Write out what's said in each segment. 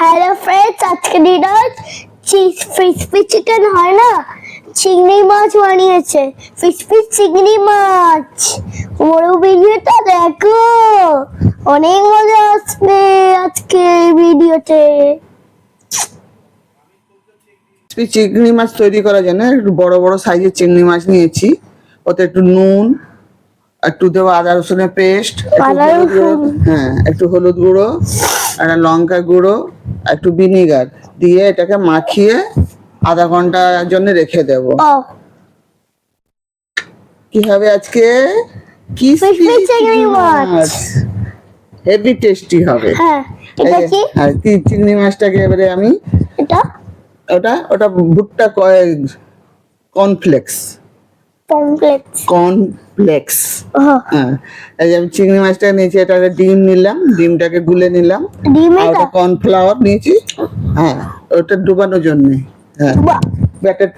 Hello friends আজকে dinner fish chicken হয় না? চিংড়ি মাছ বানিয়েছে। ফিশ ফিশ চিংড়ি মাছ। বড় ভিডিওটা দেখো। অনেক মজা আসবে আজকে ভিডিওতে। চিংড়ি মাছ তৈরি করার জন্য একটু বড় বড় সাইজের চিংড়ি মাছ নিয়েছি। ওতে একটু নুন একটু দেবো আদা রসুনের পেস্ট আদা রসুন। হ্যাঁ একটু হলুদ গুঁড়ো একটা লঙ্কা গুঁড়ো একটু ভিনিগার দিয়ে এটাকে মাখিয়ে আধা ঘণ্টার জন্য রেখে দেব। কি হবে আজকে। হেভি টেস্টি হবে। হ্যাঁ কি? হ্যাঁ, চিংড়ি মাছটাকে এবারে আমি এটা? ওটা ওটা ভুট্টা কর্নফ্লেক্স পমফ্লেক্স কর্নফ্লেক্স ও হ্যাঁ। এই যে আমি চিংড়ি মাছটা নিয়েছি এটাকে ডিম নিলাম ডিমটাকে গুলে নিলাম। আর ওটা কর্নফ্লাওয়ার নিয়েছি। হ্যাঁ ওটা ডুবানোর জন্য। হ্যাঁ। ব্যাটার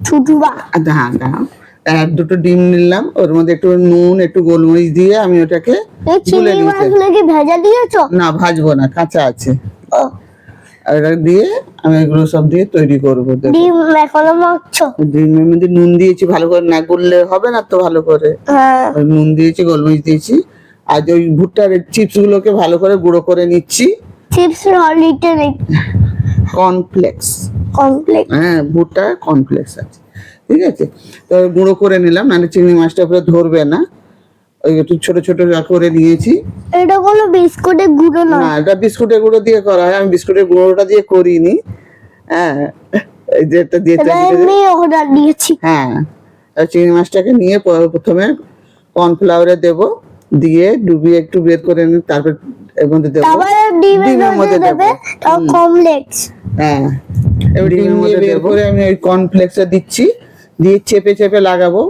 ছুটুবা হ্যাঁ হ্যাঁ। আর দুটো ডিম নিলাম ওর মধ্যে একটু নুন একটু গোলমরিচ দিয়ে আমি ওটাকে ভেজা দিয়েছ? না ভাজবো না কাঁচা আছে। আর এটা দিয়ে আমি এগুলো সব দিয়ে তৈরি করব ডিম এখনও মাখছো? ডিমের মধ্যে নুন দিয়েছি ভালো করে না গুললে হবে না তো ভালো করে। হ্যাঁ। নুন দিয়েছি গোলমরিচ দিয়েছি। আর ওই ভুট্টার চিপস গুলোকে ভালো করে গুঁড়ো করে নিচ্ছি। চিপস নেই কর্নফ্লেক্স। কমপ্লেক্স হ্যাঁ ভুট্টা কর্নফ্লেক্স আছে। ঠিক আছে? তো গুঁড়ো করে নিলাম নাহলে চিংড়ি মাছটা পুরো ধরবে না। একটু ছোট ছোট করে নিয়েছি এটা কোনো বিস্কুটের গুঁড়ো না নয়। এটা বিস্কুটের গুঁড়ো দিয়ে করা হয়। আমি বিস্কুটের গুঁড়োটা দিয়ে করিনি। হ্যাঁ এই যে এটা দিয়ে এমনি অর্ডার দিয়েছি। হ্যাঁ চিংড়ি মাছটাকে নিয়ে প্রথমে কর্নফ্লাওয়ারে দেব। দিয়ে ডুবিয়ে একটু বের করে নিয়ে তারপর এর মধ্যে দেবো। তারপরে ডিমের মধ্যে দেবো। তাও কমপ্লেক্স হ্যাঁ এবার ডিমের মধ্যে বের করে আমি ওই কর্নফ্লেক্সটা দিচ্ছি। দিয়ে চেপে চেপে লাগাবো।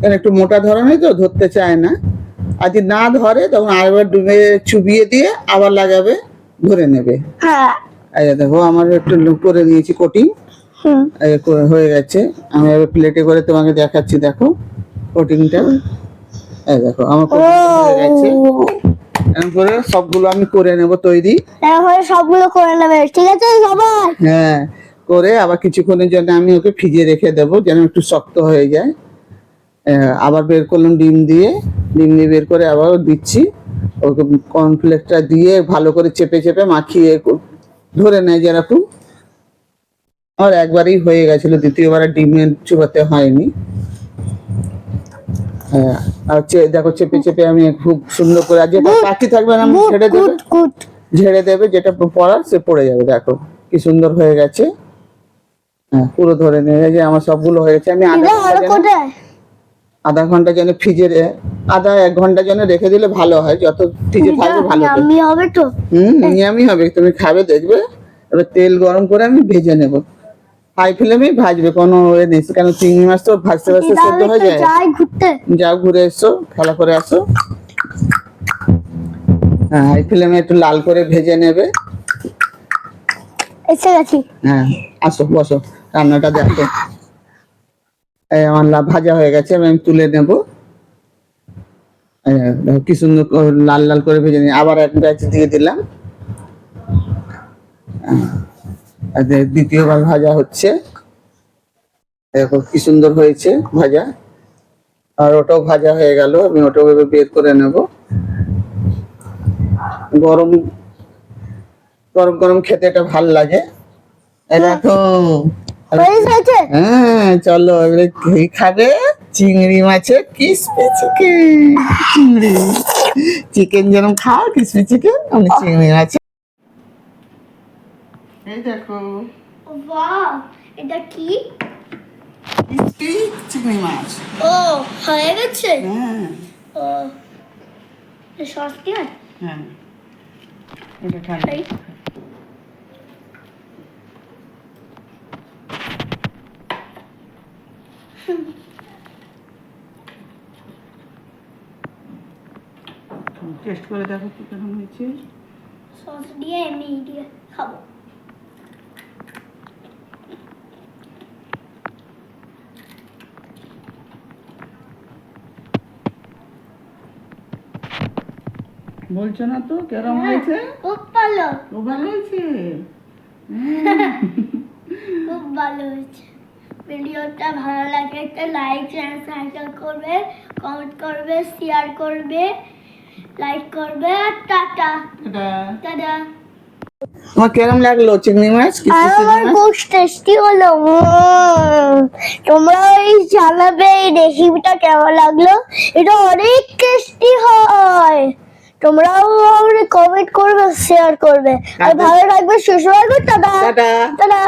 কারণ একটু মোটা ধরনের তো ধরতে চায় না। আর যদি না ধরে তখন আরেকবার ডুবে চুবিয়ে দিয়ে আবার লাগাবে ধরে নেবে। হ্যাঁ। এই দেখো আমার একটু করে নিয়েছি কোটিং হয়ে গেছে। আমি এবার প্লেটে করে তোমাকে দেখাচ্ছি দেখো কোটিংটা এই দেখো আমার হয়ে গেছে। এরকম করে সবগুলো আমি করে নেব তৈরি। তারপরে সবগুলো করে নেবে ঠিক আছে সবাই হ্যাঁ করে আবার কিছুক্ষণের জন্য আমি ওকে ফ্রিজে রেখে দেবো যেন একটু শক্ত হয়ে যায়। আবার বের করলাম ডিম দিয়ে। ডিম দিয়ে বের করে আবার দিচ্ছি। ওকে কর্নফ্লেক্সটা দিয়ে ভালো করে চেপে চেপে মাখিয়ে ধরে নেয় যেরকম। আমার একবারই হয়ে গেছিল দ্বিতীয়বার ডিমে চুবাতে হয়নি। হ্যাঁ আর দেখো চেপে চেপে আমি খুব সুন্দর করে আর যেটা বাকি থাকবে না আমি ছেড়ে দেবে। ঝেড়ে দেবে যেটা পড়ার সে পড়ে যাবে দেখো। কি সুন্দর হয়ে গেছে। হ্যাঁ পুরো ধরে নিয়ে। গেছে আমার সবগুলো হয়ে গেছে। আমি আধা আধা ঘণ্টা যেন ফ্রিজে আধা এক ঘণ্টা যেন রেখে দিলে ভালো হয় যত ফ্রিজে থাকবে ভালো হবে হবে তো? হুম নিরামি হবে তুমি খাবে দেখবে। এবার তেল গরম করে আমি ভেজে নেব। হাই ফ্লেমেই ভাজবে কোনো এ নেই কেন চিংড়ি মাছ তো ভাজতে ভাজতে সেদ্ধ হয়ে যায়। যাও ঘুরে এসো খেলা করে আসো। হ্যাঁ হাই ফ্লেমে একটু লাল করে ভেজে নেবে। এসে গেছি। হ্যাঁ আসো বসো রান্নাটা দেখো। আমার ভাজা হয়ে গেছে আমি তুলে নেব। কি সুন্দর লাল লাল করে ভেজে নিই আবার এক ব্যাচ দিয়ে দিলাম। দ্বিতীয়বার ভাজা হচ্ছে। দেখো কি সুন্দর হয়েছে ভাজা। আর ওটাও ভাজা হয়ে গেল, আমি ওটাও বের করে নেব। গরম গরম গরম খেতে এটা ভালো লাগে। দেখো হয়ে চলো এবারে কে খাবে। চিংড়ি মাছের কিসপি চিকেন চিংড়ি। চিকেন যেরকম খাও কিসপি চিকেন আমি চিংড়ি মাছ। এই দেখো। এটা কি? কিসপি চিংড়ি মাছ। ও হয়ে গেছে? হ্যাঁ। ও সস কি? হ্যাঁ। এটা ঠান্ডা এই। টেস্ট করে দেখো কি কেমন হয়েছে। সস দিয়ে এমনি দিয়ে খাব। বলছো না তো কেরম হয়েছে? খুব ভালো। খুব ভালো হয়েছে? খুব ভালো হয়েছে। ভিডিওটা ভালো লাগে একটা লাইক সাবস্ক্রাইব করবে কমেন্ট করবে শেয়ার করবে। লাইক করবে আর টাটা। টাটা। আমার কেরম লাগল চিংড়ি মাছ? আমার খুব টেস্টি হলো। তোমরা এই জানাবে এই রেসিপিটা কেমন লাগল? এটা অনেক টেস্টি হয়। তোমরাও কমেন্ট করবে শেয়ার করবে। আর। ভালো লাগবে সুস্থ থাকবে টাটা। টাটা।